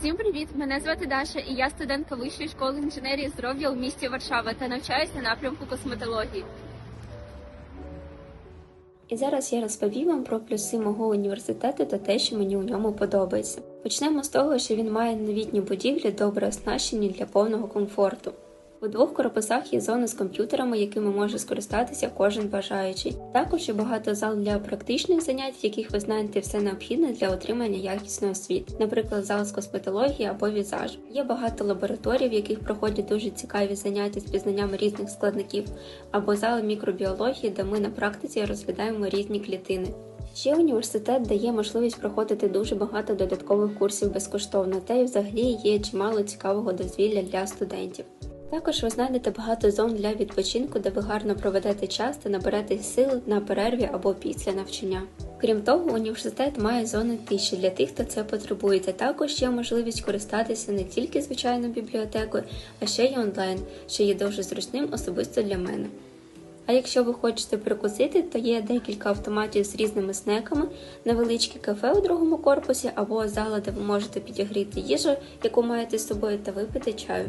Всім привіт! Мене звати Даша, і я студентка Вищої школи інженерії здоров'я у місті Варшава та навчаюся на напрямку косметології. І зараз я розповім вам про плюси мого університету та те, що мені у ньому подобається. Почнемо з того, що він має новітні будівлі, добре оснащені для повного комфорту. У двох корпусах є зони з комп'ютерами, якими може скористатися кожен бажаючий. Також є багато зал для практичних занять, в яких ви знаєте все необхідне для отримання якісної освіти, наприклад, зал з косметології або візажу. Є багато лабораторій, в яких проходять дуже цікаві заняття з пізнанням різних складників, або зали мікробіології, де ми на практиці розглядаємо різні клітини. Ще університет дає можливість проходити дуже багато додаткових курсів безкоштовно, та й взагалі є чимало цікавого дозвілля для студентів. Також ви знайдете багато зон для відпочинку, де ви гарно проведете час та наберете сил на перерві або після навчання. Крім того, університет має зони тиші для тих, хто це потребує. Та також є можливість користатися не тільки звичайною бібліотекою, а ще й онлайн, що є дуже зручним особисто для мене. А якщо ви хочете перекусити, то є декілька автоматів з різними снеками, невеличке кафе у другому корпусі або зала, де ви можете підігріти їжу, яку маєте з собою, та випити чаю.